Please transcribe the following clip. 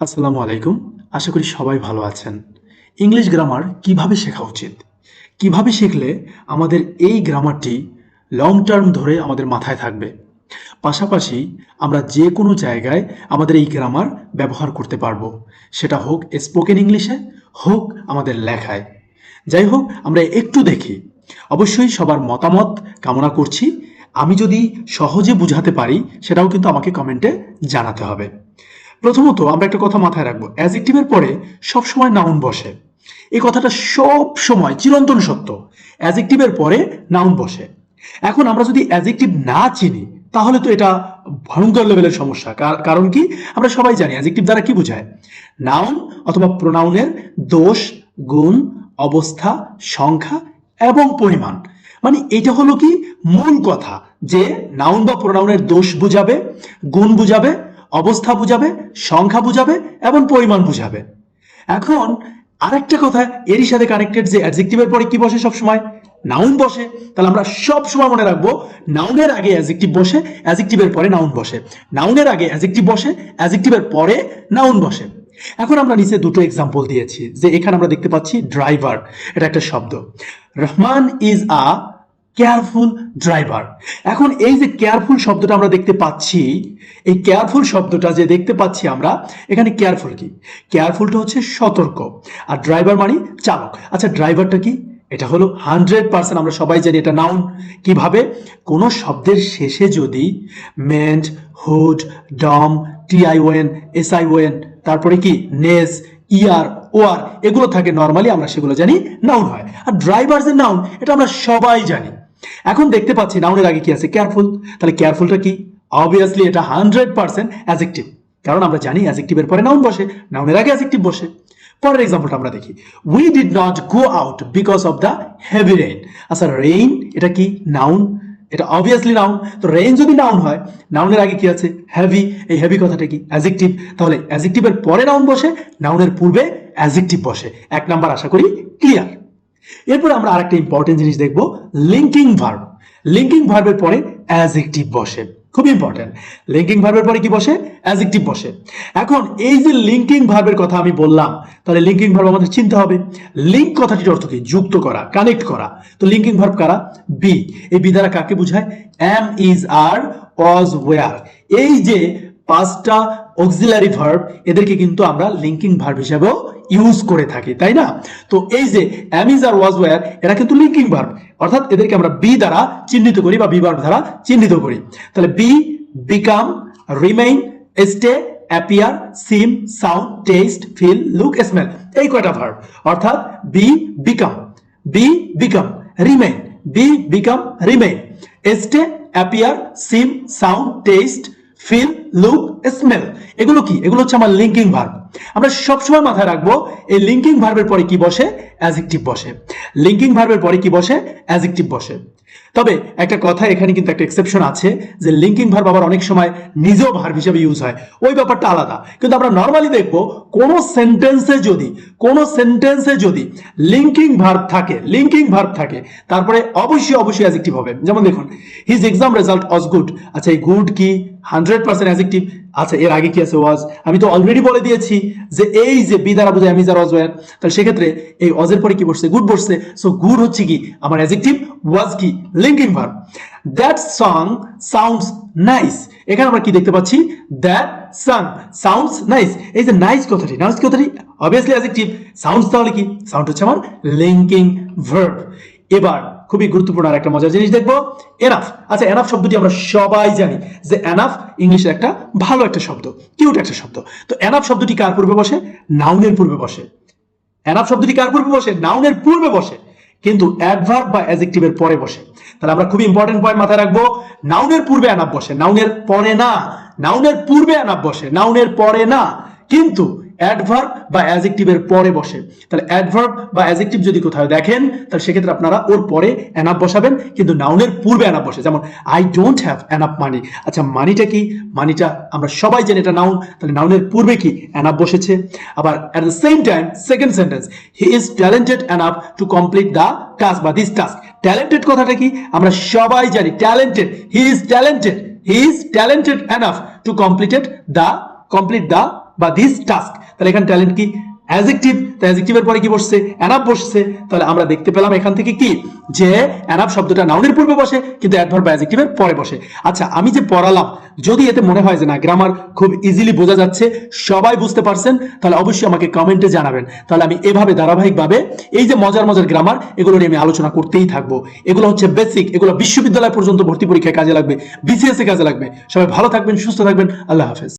আসসালামু আলাইকুম। আশা করি সবাই ভালো আছেন। ইংলিশ গ্রামার কীভাবে শেখা উচিত? কীভাবে শিখলে আমাদের এই গ্রামারটি লং টার্ম ধরে আমাদের মাথায় থাকবে? পাশাপাশি আমরা যে কোনো জায়গায় আমাদের এই গ্রামার ব্যবহার করতে পারব। সেটা হোক স্পোকেন ইংলিশে হোক আমাদের লেখায়। যাই হোক, আমরা একটু দেখি। অবশ্যই সবার মতামত কামনা করছি। আমি যদি সহজে বুঝাতে পারি, সেটাও কিন্তু আমাকে কমেন্টে জানাতে হবে। প্রথমত আমরা একটা কথা মাথায় রাখব অ্যাজেক্টিভের পরে সবসময় নাউন বসে। এই কথাটা সব সময় চিরন্তন সত্য অ্যাজেক্টিভের পরে নাউন বসে। এখন আমরা যদি অ্যাজেক্টিভ না চিনি, তাহলে তো এটা ভয়ঙ্কর লেভেলের সমস্যা। কার- কারণ কি? আমরা সবাই জানি অ্যাজেক্টিভ দ্বারা কি বোঝায়? নাউন অথবা প্রোনাউনের দোষ, গুণ, অবস্থা, সংখ্যা এবং পরিমাণ। মানে এটা হলো কি মূল কথা, যে নাউন বা প্রোনাউনের দোষ বুঝাবে, গুণ বুঝাবে অবস্থা বুঝাবে, সংখ্যা বুঝাবে এবং পরিমাণ বুঝাবে। এখন আরেকটা কথা, এরই সাথে কানেক্টেড যে অ্যাডজেক্টিভের পরে কি বসে সবসময়? নাউন বসে। তাহলে আমরা সব সময় মনে রাখব নাউনের আগে অ্যাজেক্টিভ বসে অ্যাজেক্টিভের পরে নাউন বসে। নাউনের আগে অ্যাজেক্টিভ বসে অ্যাজেক্টিভের পরে নাউন বসে। এখন আমরা নিচে দুটো এক্সাম্পল দিয়েছি, যে এখানে আমরা দেখতে পাচ্ছি ড্রাইভার এটা একটা শব্দ। Rahman is a careful driver এখন এই যে কেয়ারফুল শব্দটা আমরা দেখতে পাচ্ছি, এই কেয়ারফুল শব্দটা যে দেখতে পাচ্ছি আমরা, এখানে কেয়ারফুল কি? কেয়ারফুলটা হচ্ছে সতর্ক। আর ড্রাইভার মানে চালক। আচ্ছা ড্রাইভারটা কি? এটা হলো হান্ড্রেড পার্সেন্ট আমরা সবাই জানি এটা নাউন কীভাবে? কোনো শব্দের শেষে যদি ment hood dom T I O N S I O N তারপরে কি? নেস ইয়ার ওয়ার এগুলো থাকে নর্মালি আমরা সেগুলো জানি নাউন হয়। আর ড্রাইভার্স এর নাউন এটা আমরা সবাই জানি। এখন দেখতে পাচ্ছি নাউনের আগে কি আছে? কেয়ারফুল তাহলে কেয়ারফুলটা কি? অবভিয়াসলি এটা হান্ড্রেড পার্সেন্ট অ্যাজেক্টিভ কারণ আমরা জানি অ্যাজেক্টিভের পরে নাউন বসে নাউনের আগে অ্যাজেক্টিভ বসে। পরের এক্সাম্পলটা আমরা দেখি। We did not go out because of the heavy rain আচ্ছা রেইন এটা কি? নাউন এটা অবভিয়াসলি নাউন তো রেইন যদি নাউন হয় নাউনের আগে কি আছে? হেভি এই হেভি কথাটা কি? অ্যাজেক্টিভ তাহলে অ্যাজেক্টিভের পরে নাউন বসে নাউনের পূর্বে অ্যাজেক্টিভ বসে। এক নাম্বার আশা করি ক্লিয়ার এরপর আমরা আরেকটা ইম্পর্টেন্ট জিনিস দেখব লিঙ্কিং ভার্ব লিঙ্কিং ভার্বের পরে অ্যাজেক্টিভ বসে, খুব ইম্পর্টেন্ট লিঙ্কিং ভার্বের পরে কি বসে? অ্যাজেক্টিভ বসে। এখন এই যে লিঙ্কিং ভার্বের কথা আমি বললাম, তাহলে লিঙ্কিং ভার্ব আমাদের চিনতে হবে। লিঙ্ক কথাটির অর্থ কি? যুক্ত করা কানেক্ট করা। তো লিঙ্কিং ভার্ব কারা? বি এই বি দ্বারা কাকে বোঝায়? Am is are was were এই যে পাঁচটা অক্সিলারি ভার্ব এদেরকে কিন্তু আমরা লিঙ্কিং ভার্ব হিসেবেও ইউজ করে থাকি, তাই না? তো এই যে অ্যামিজ আর ওয়াজ ওয়ার এরা কিন্তু লিঙ্কিং ভার্ব অর্থাৎ এদেরকে আমরা বি দ্বারা চিহ্নিত করি বা বি ভার্ব দ্বারা চিহ্নিত করি। তাহলে be become remain stay appear seem sound taste feel look smell এই কয়টা ভার্ব অর্থাৎ be become be become remain be become remain stay appear seem sound taste feel look smell এগুলো কি? এগুলো হচ্ছে আমার লিঙ্কিং ভার্ব আমরা সবসময় মাথায় রাখব, এই লিঙ্কিং ভার্বের পরে কি বসে? অ্যাজেক্টিভ বসে। লিঙ্কিং ভার্বের পরে কি বসে? অ্যাজেক্টিভ বসে। তবে একটা কথা, এখানে কিন্তু একটা এক্সেপশন আছে, যে লিঙ্কিং ভার্ব আবার অনেক সময় নিজেও ভার্ব হিসেবে ইউজ হয়। ওই ব্যাপারটা আলাদা। কিন্তু আমরা নর্মালি দেখব, কোন সেন্টেন্সে যদি, কোন সেন্টেন্সে যদি লিঙ্কিং ভার্ব থাকে লিঙ্কিং ভার্ব থাকে, তারপরে অবশ্যই অবশ্যই অ্যাজেক্টিভ হবে। যেমন দেখুন his exam result is good আচ্ছা এই গুড কি? হান্ড্রেড পার্সেন্ট অ্যাজেক্টিভ আচ্ছা এর আগে কি আছে? ওয়াজ। আমি তো অলরেডি বলে দিয়েছি যে এই যে বি দ্বারা বোঝায় আমি যারা ওয়াজ তাহলে সেক্ষেত্রে এই ওয়াজের পরে কি বসছে? গুড বসছে। সো গুড হচ্ছে কি? আমার অ্যাজেক্টিভ ওয়াজ কি? Linking verb that song sounds nice এখানে আমরা কি দেখতে পাচ্ছি? দ্যাট সং সাউন্ডস নাইস এই যে নাইস কথাটি নাইস কথাটি অবভিয়াসলি অ্যাজেক্টিভ সাউন্ডস তাহলে কি? সাউন্ড হচ্ছে আমার লিঙ্কিং ভার্ব এবার খুবই গুরুত্বপূর্ণ আর একটা মজার জিনিস দেখব, এনাফ। আচ্ছা এনাফ শব্দটি আমরা সবাই জানি যে এনাফ ইংলিশের একটা ভালো একটা শব্দ, কিউট একটা শব্দ। তো এনাফ শব্দটি কার পূর্বে বসে? নাউনের পূর্বে বসে। এনাফ শব্দটি কার পূর্বে বসে? নাউনের পূর্বে বসে, কিন্তু অ্যাডভার্ব বা অ্যাজেক্টিভের পরে বসে। তাহলে আমরা খুব ইম্পর্টেন্ট পয়েন্ট মাথায় রাখব, নাউনের পূর্বে অ্যানাপ বসে, নাউনের পরে না, নাউনের পূর্বে অ্যানাপ বসে, নাউনের পরে না, কিন্তু অ্যাডভার্ব বা অ্যাজেক্টিভের পরে বসে। তাহলে অ্যাডভার্ব বা অ্যাজেক্টিভ যদি কোথাও দেখেন, তাহলে সেক্ষেত্রে আপনারা ওর পরে অ্যানাপ বসাবেন, কিন্তু নাউনের পূর্বে অ্যানাপ বসে। যেমন I don't have enough money আচ্ছা মানিটা কি? মানিটা আমরা সবাই জানি এটা নাউন তাহলে নাউনের পূর্বে কি অ্যানাপ বসেছে? আবার at the same time second sentence he is talented enough to complete the task বা দিস টাস্ক ট্যালেন্টেড কথাটা কি? আমরা সবাই জানি talented he is talented he is talented enough to completed the complete the বা this task তাহলে এখানে talent কি? অ্যাজেক্টিভ তো অ্যাজেক্টিভের পরে কি বসছে? অ্যানাপ বসছে। তাহলে আমরা দেখতে পেলাম এখান থেকে কি? যে অ্যানাপ শব্দটা নাউনের পূর্বে বসে, কিন্তু অ্যাডভার্ব বা অ্যাজেক্টিভের পরে বসে। আচ্ছা আমি যে পড়ালাম, যদি এতে মনে হয় যে না গ্রামার খুব ইজিলি বোঝা যাচ্ছে, সবাই বুঝতে পারছেন, তাহলে অবশ্যই আমাকে কমেন্টে জানাবেন। তাহলে আমি এভাবে ধারাবাহিকভাবে এই যে মজার মজার গ্রামার এগুলো নিয়ে আমি আলোচনা করতেই থাকব। এগুলো হচ্ছে বেসিক এগুলো বিশ্ববিদ্যালয় পর্যন্ত ভর্তি পরীক্ষায় কাজে লাগবে বিসিএস এ কাজে লাগবে। সবাই ভালো থাকবেন, সুস্থ থাকবেন, আল্লাহ হাফেজ।